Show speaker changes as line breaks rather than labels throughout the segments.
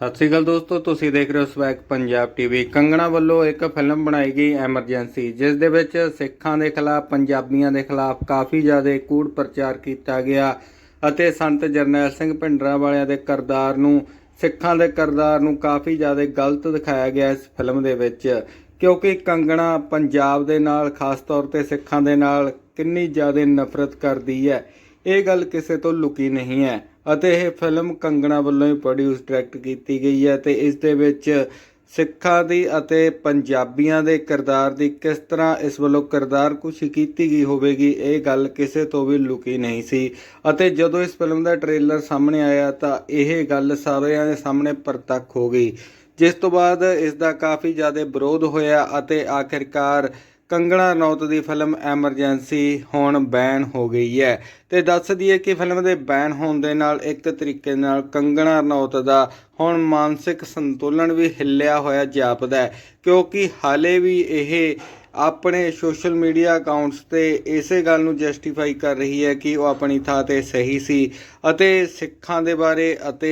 ਸਤਿ ਸ੍ਰੀ ਅਕਾਲ ਦੋਸਤੋ, ਤੁਸੀਂ ਦੇਖ ਰਹੇ ਹੋ ਸਵੈਗ ਪੰਜਾਬ ਟੀਵੀ ਕੰਗਣਾ ਵੱਲੋਂ ਇੱਕ ਫਿਲਮ ਬਣਾਈ ਗਈ ਐਮਰਜੈਂਸੀ, ਜਿਸ ਦੇ ਵਿੱਚ ਸਿੱਖਾਂ ਦੇ ਖਿਲਾਫ, ਪੰਜਾਬੀਆਂ ਦੇ ਖਿਲਾਫ ਕਾਫੀ ਜ਼ਿਆਦਾ ਕੂੜ ਪ੍ਰਚਾਰ ਕੀਤਾ ਗਿਆ ਅਤੇ ਸੰਤ ਜਰਨੈਲ ਸਿੰਘ ਭਿੰਡਰਾਂ ਵਾਲਿਆਂ ਦੇ ਕਰਦਾਰ ਨੂੰ, ਸਿੱਖਾਂ ਦੇ ਕਰਦਾਰ ਨੂੰ ਕਾਫੀ ਜ਼ਿਆਦਾ ਗਲਤ ਦਿਖਾਇਆ ਗਿਆ ਇਸ ਫਿਲਮ ਦੇ ਵਿੱਚ। ਕਿਉਂਕਿ ਕੰਗਣਾ ਪੰਜਾਬ ਦੇ ਨਾਲ, ਖਾਸ ਤੌਰ ਤੇ ਸਿੱਖਾਂ ਦੇ ਨਾਲ ਕਿੰਨੀ ਜ਼ਿਆਦਾ ਨਫ਼ਰਤ ਕਰਦੀ ਹੈ। ਇਹ ਗੱਲ ਕਿਸੇ ਤੋਂ ਲੁਕੀ ਨਹੀਂ ਹੈ ਅਤੇ ਇਹ ਫਿਲਮ ਕੰਗਣਾ ਵੱਲੋਂ ਹੀ ਪ੍ਰੋਡਿਊਸ ਡਾਇਰੈਕਟ ਕੀਤੀ ਗਈ ਹੈ ਤੇ ਇਸ ਦੇ ਵਿੱਚ ਸਿੱਖਾਂ ਦੀ ਅਤੇ ਪੰਜਾਬੀਆਂ ਦੇ ਕਿਰਦਾਰ ਦੀ ਕਿਸ ਤਰ੍ਹਾਂ ਇਸ ਵੱਲੋਂ ਕਿਰਦਾਰ ਕੁਸ਼ੀ ਕੀਤੀ ਗਈ ਹੋਵੇਗੀ, ਇਹ ਗੱਲ ਕਿਸੇ ਤੋਂ ਵੀ ਲੁਕੀ ਨਹੀਂ ਸੀ। ਅਤੇ ਜਦੋਂ ਇਸ ਫਿਲਮ ਦਾ ਟ੍ਰੇਲਰ ਸਾਹਮਣੇ ਆਇਆ ਤਾਂ ਇਹ ਗੱਲ ਸਾਰਿਆਂ ਦੇ ਸਾਹਮਣੇ ਪ੍ਰਤੱਖ ਹੋ ਗਈ, ਜਿਸ ਤੋਂ ਬਾਅਦ ਇਸ ਦਾ ਕਾਫੀ ਜ਼ਿਆਦਾ ਵਿਰੋਧ ਹੋਇਆ ਅਤੇ ਆਖਿਰਕਾਰ ਕੰਗਣਾ ਰਣੌਤ ਦੀ ਫਿਲਮ ਐਮਰਜੈਂਸੀ ਹੁਣ ਬੈਨ ਹੋ ਗਈ ਹੈ। ਤੇ ਦੱਸ ਦਈਏ ਕਿ ਫਿਲਮ ਦੇ ਬੈਨ ਹੋਣ ਦੇ ਨਾਲ ਇੱਕ ਤਰੀਕੇ ਨਾਲ ਕੰਗਣਾ ਰਣੌਤ ਦਾ ਹੁਣ ਮਾਨਸਿਕ ਸੰਤੁਲਨ ਵੀ ਹਿੱਲਿਆ ਹੋਇਆ ਜਾਪਦਾ ਹੈ, ਕਿਉਂਕਿ ਹਾਲੇ ਵੀ ਇਹ ਆਪਣੇ ਸੋਸ਼ਲ ਮੀਡੀਆ ਅਕਾਊਂਟਸ ਤੇ ਇਸੇ ਗੱਲ ਨੂੰ ਜਸਟੀਫਾਈ ਕਰ ਰਹੀ ਹੈ ਕਿ ਉਹ ਆਪਣੀ ਥਾਂ ਤੇ ਸਹੀ ਸੀ ਅਤੇ ਸਿੱਖਾਂ ਦੇ ਬਾਰੇ ਅਤੇ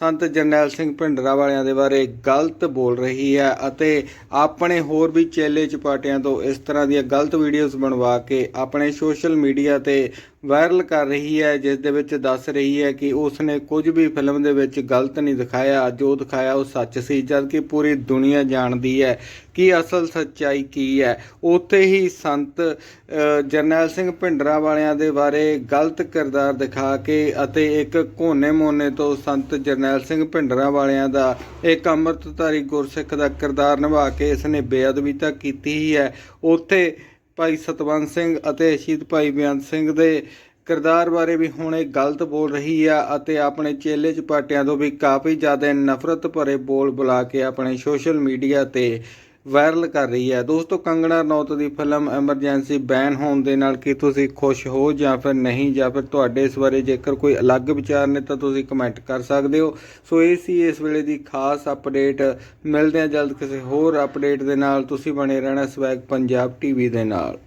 ਸੰਤ ਜਰਨੈਲ ਸਿੰਘ ਭਿੰਡਰਾ ਵਾਲਿਆਂ ਦੇ ਬਾਰੇ ਗਲਤ ਬੋਲ ਰਹੀ ਹੈ ਅਤੇ ਆਪਣੇ ਹੋਰ ਵੀ ਚੇਲੇ ਚਪਾਟਿਆਂ ਤੋਂ ਇਸ ਤਰ੍ਹਾਂ ਦੀਆਂ ਗਲਤ ਵੀਡੀਓਜ਼ ਬਣਵਾ ਕੇ ਆਪਣੇ ਸੋਸ਼ਲ ਮੀਡੀਆ ਤੇ ਵਾਇਰਲ ਕਰ ਰਹੀ ਹੈ, ਜਿਸ ਦੇ ਵਿੱਚ ਦੱਸ ਰਹੀ ਹੈ ਕਿ ਉਸ ਨੇ ਕੁਝ ਵੀ ਫਿਲਮ ਦੇ ਵਿੱਚ ਗਲਤ ਨਹੀਂ ਦਿਖਾਇਆ, ਜੋ ਦਿਖਾਇਆ ਉਹ ਸੱਚ ਸੀ, ਜਦਕਿ ਪੂਰੀ ਦੁਨੀਆ ਜਾਣਦੀ ਹੈ ਕਿ ਅਸਲ ਸੱਚਾਈ ਕੀ ਹੈ। ਉੱਥੇ ਹੀ ਸੰਤ ਜਰਨੈਲ ਸਿੰਘ ਭਿੰਡਰਾ ਵਾਲਿਆਂ ਦੇ ਬਾਰੇ ਗਲਤ ਕਿਰਦਾਰ ਦਿਖਾ ਕੇ ਅਤੇ ਇੱਕ ਕੋਨੇ ਮੋਨੇ ਤੋਂ ਸੰਤ ਜਰਨੈਲ ਸਿੰਘ ਭਿੰਡਰਾਂ ਵਾਲਿਆਂ ਦਾ। ਇੱਕ ਅੰਮ੍ਰਿਤਧਾਰੀ ਗੁਰਸਿੱਖ ਦਾ ਕਿਰਦਾਰ ਨਿਭਾ ਕੇ ਇਸ ਨੇ ਬੇਅਦਬੀ ਤਾਂ ਕੀਤੀ ਹੀ ਹੈ। ਉੱਥੇ ਭਾਈ ਸਤਵੰਤ ਸਿੰਘ ਅਤੇ ਸ਼ਹੀਦ ਭਾਈ ਬੇਅੰਤ ਸਿੰਘ ਦੇ ਕਿਰਦਾਰ ਬਾਰੇ ਵੀ ਹੁਣ ਇਹ ਗਲਤ ਬੋਲ ਰਹੀ ਆ ਅਤੇ ਆਪਣੇ ਚੇਲੇ ਚਪਾਟਿਆਂ ਤੋਂ ਵੀ ਕਾਫੀ ਜ਼ਿਆਦਾ ਨਫ਼ਰਤ ਭਰੇ ਬੋਲ ਬੁਲਾ ਕੇ ਆਪਣੇ ਸੋਸ਼ਲ ਮੀਡੀਆ ਤੇ ਵਾਇਰਲ ਕਰ ਰਹੀ ਹੈ। ਦੋਸਤੋ, ਕੰਗਣਾ ਰਣੌਤ ਦੀ ਫਿਲਮ ਐਮਰਜੈਂਸੀ ਬੈਨ ਹੋਣ ਦੇ ਨਾਲ ਕੀ ਤੁਸੀਂ ਖੁਸ਼ ਹੋ ਜਾਂ ਫਿਰ ਨਹੀਂ, ਜਾਂ ਫਿਰ ਤੁਹਾਡੇ ਇਸ ਬਾਰੇ ਜੇਕਰ ਕੋਈ ਅਲੱਗ ਵਿਚਾਰ ਨੇ ਤਾਂ ਤੁਸੀਂ ਕਮੈਂਟ ਕਰ ਸਕਦੇ ਹੋ। ਸੋ ਇਹ ਸੀ ਇਸ ਵੇਲੇ ਦੀ ਖਾਸ ਅਪਡੇਟ ਮਿਲਦੇ ਹਾਂ ਜਲਦ ਕਿਸੇ ਹੋਰ ਅਪਡੇਟ ਦੇ ਨਾਲ। ਤੁਸੀਂ ਬਣੇ ਰਹਿਣਾ ਸਵੈਗ ਪੰਜਾਬ ਟੀਵੀ ਦੇ ਨਾਲ।